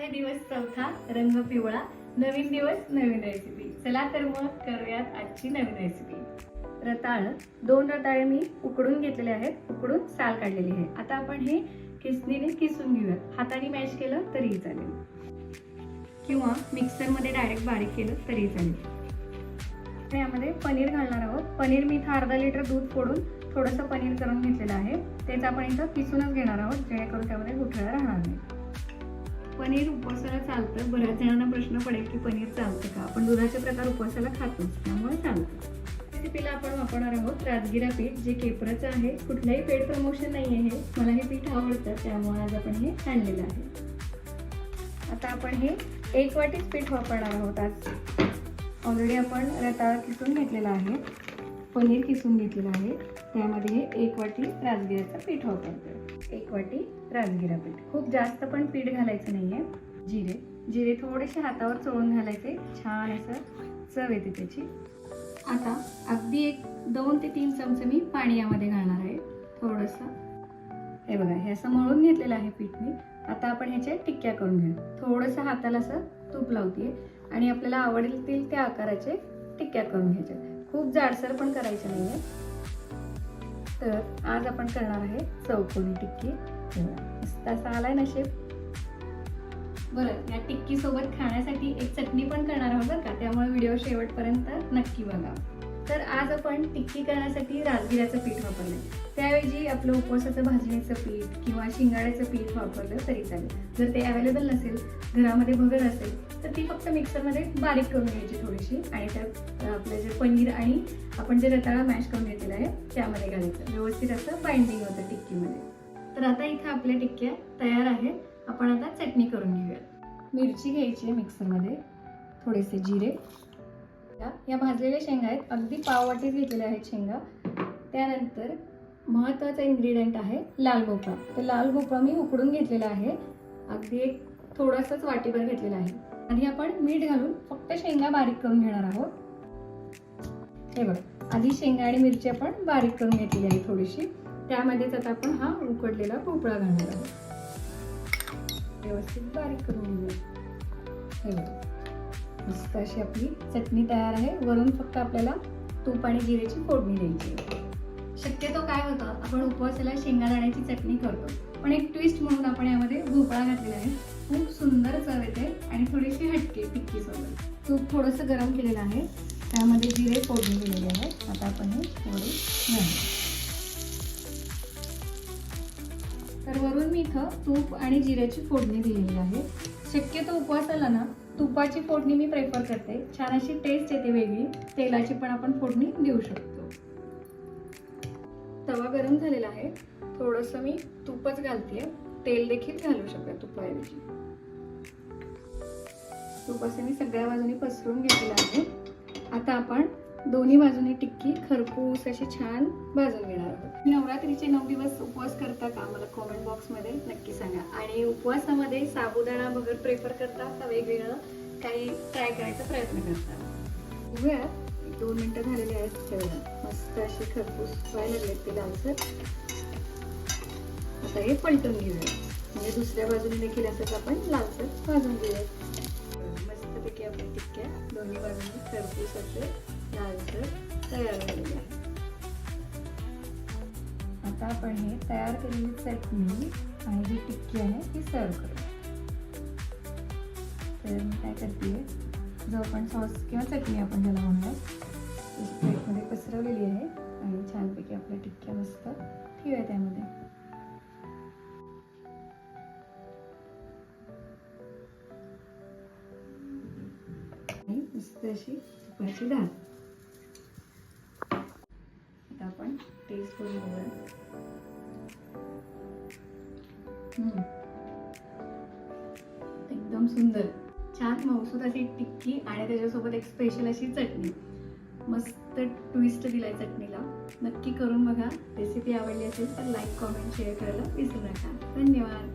आहे दिवस चौथा रंग पिवळा. नवीन दिवस नवीन रेसिपी चला तर मग करूयात आजची नवीन रेसिपी रताळ. दोन रताळे मी उकडून घेतलेले आहेत. उकडून साल काढलेली आहे. आता आपण हे किसणीने किसून घेऊयात. हाताने मॅश केलं तरीही चालेल. किंवा मिक्सरमध्ये डायरेक्ट बारीक केलं तरीही चालेल. यामध्ये पनीर घालणार आहोत. पनीर मी इथं अर्धा लिटर दूध फोडून थोडंसं पनीर करून घेतलेलं आहे. तेच आपण इथं किसूनच घेणार आहोत. जेणेकरून त्यामध्ये गुठळा राहणार नाही पनीर उपवासाला चालतं. बऱ्याच जणांना प्रश्न पडेल की पनीर चालतं का? आपण दुधाचे प्रकार उपवासाला खातोच त्यामुळे चालतं. रेसिपीला आपण वापरणार आहोत राजगिरा पीठ जे केपराचं आहे. कुठलंही पेड प्रमोशन नाही आहे हे. मला हे पीठ आवडतं त्यामुळे आज आपण हे आणलेलं आहे. आता आपण हे एक वाटीच पीठ वापरणार आहोत आज. ऑलरेडी आपण रताळा किसून घेतलेला आहे. पनीर किसून घेतलेलं आहे. त्यामध्ये हे एक वाटी राजगिऱ्याचं पीठ वापरतो एक वाटी राजगिरा पीठ. खूप जास्त पण पीठ घालायचं नाही आहे जिरे. जिरे थोडेसे हातावर चोळून घालायचे. छान असं चव येते त्याची. आता अगदी एक दोन ते तीन चमचे मी पाणी यामध्ये घालणार आहे. थोडंसं. हे बघा हे असं मळून घेतलेलं आहे पीठ मी. आता आपण ह्याच्या टिक्क्या करून घेऊ. थोडंसं हाताला असं तूप लावते आणि आपल्याला आवडतील त्या आकाराचे टिक्क्या करून घ्यायच्या खूप जाडसर पण करायची नाही आहे तर आज आपण करणार आहे चौकोनी टिक्की. तसा आलाय ना शेप बरं या टिक्की सोबत खाण्यासाठी एक चटणी पण करणार आहोत बरं का? त्यामुळे व्हिडिओ शेवटपर्यंत नक्की बघा. तर आज आपण टिक्की करण्यासाठी राजगिऱ्याचं पीठ वापरलं त्याऐवजी आपलं उपवासाचं भाजणीचं पीठ किंवा शिंगाड्याचं पीठ वापरलं तरी चालेल. जर ते अवेलेबल नसेल घरामध्ये भगर असेल तर ती फक्त मिक्सरमध्ये बारीक करून घ्यायची थोडीशी आणि त्यात आपलं जे पनीर आणि आपण जे रताळा मॅश करून घेतलेलं आहे त्यामध्ये घालायचं. व्यवस्थित असं बाइंडिंग होतं टिक्कीमध्ये. तर आता इथं आपल्या टिक्क्या तयार आहेत. आपण आता चटणी करून घेऊयात. मिरची घ्यायची आहे मिक्सरमध्ये. थोडेसे जिरे. या- या भाजलेल्या शेंगा आहेत. अगदी पाववाटीच घेतलेल्या आहेत शेंगा. त्यानंतर महत्त्वाचा इन्ग्रेडियंट आहे लाल भोपळा. तर लाल भोपळा मी उकडून घेतलेला आहे. अगदी एक थोडंसंच वाटीभर घेतलेला आहे. आधी आपण मीठ घालून फक्त शेंगा बारीक करून घेणार आहोत. हे बघा आधी शेंगा आणि मिरची आपण बारीक करून घेतलेली आहे थोडीशी. त्यामध्येच आता आपण हा उकडलेला भोपळा घालणार आहोत. व्यवस्थित बारीक करून घेऊया. हे बघा. मस्त अशी आपली चटणी तयार आहे. वरून फक्त आपल्याला तूप आणि जिरेची फोडणी द्यायची शक्यतो काय होतं आपण उपवासाला शेंगादाण्याची चटणी करतो. पण एक ट्विस्ट म्हणून आपण यामध्ये भोपळा घातलेला आहे. खूप सुंदर चव येते आणि थोडीशी हटके टिक्की सोबत तूप थोडंसं गरम केलेलं आहे. त्यामध्ये जिरे फोडणी दिलेली आहे. आता आपण हे थोडे घालू. तर वरून मी इथं तूप आणि जिऱ्याची फोडणी दिलेली आहे. शक्यतो उपवासाला ना तुपाची फोडणी मी प्रेफर करते. छान अशी टेस्ट येते वेगळी. तेलाची पण आपण फोडणी देऊ शकतो. तवा गरम झालेला आहे. थोडंसं मी तूपच घालते तेल देखील घालू शकते तुपाऐवजी. तूप असं मी सगळ्या बाजूनी पसरून घेतलेलं आहे. आता आपण दोन्ही बाजूनी टिक्की खरपूस अशी छान भाजून घेणार आहोत. नवरात्रीचे नऊ दिवस उपवास करता का मला कॉमेंट बॉक्समध्ये नक्की सांगा. आणि उपवासामध्ये साबुदाणा वगैरे प्रेफर करता का वेगवेगळं? काही ट्राय करायचा प्रयत्न करता उभ्या दोन मिनटं झालेली आहेत ठेवूया. मस्त अशी खरपूस व्हायला लागले ते लालसर आता हे पलटून घेऊया. म्हणजे दुसऱ्या बाजूने देखील असंच आपण लालसर भाजून घेऊया. मस्तपैकी आपण टिक्क्या दोन्ही बाजूने खरपूस असे तयार आहे आता आपण हे तयार केलेली चटणी आणि जी टिक्की आहे ती सर्व करू तर मी काय करते जो आपण सॉस किंवा चटणी आपण ज्याला म्हणतो त्याची प्लेटमध्ये पसरवलेली आहे आणि छानपैकी आपल्या टिक्क्या मस्त ठेवूया त्यामध्ये. आणि मस्त अशी तुपाची डाळ आता आपण टेस्ट hmm. एकदम सुंदर. छान मौसूद अशी टिक्की आणि त्याच्यासोबत एक स्पेशल अशी चटणी. मस्त ट्विस्ट दिलाय चटणीला. नक्की करून बघा. रेसिपी आवडली असेल तर लाईक कॉमेंट शेअर करायला विसरू नका. धन्यवाद.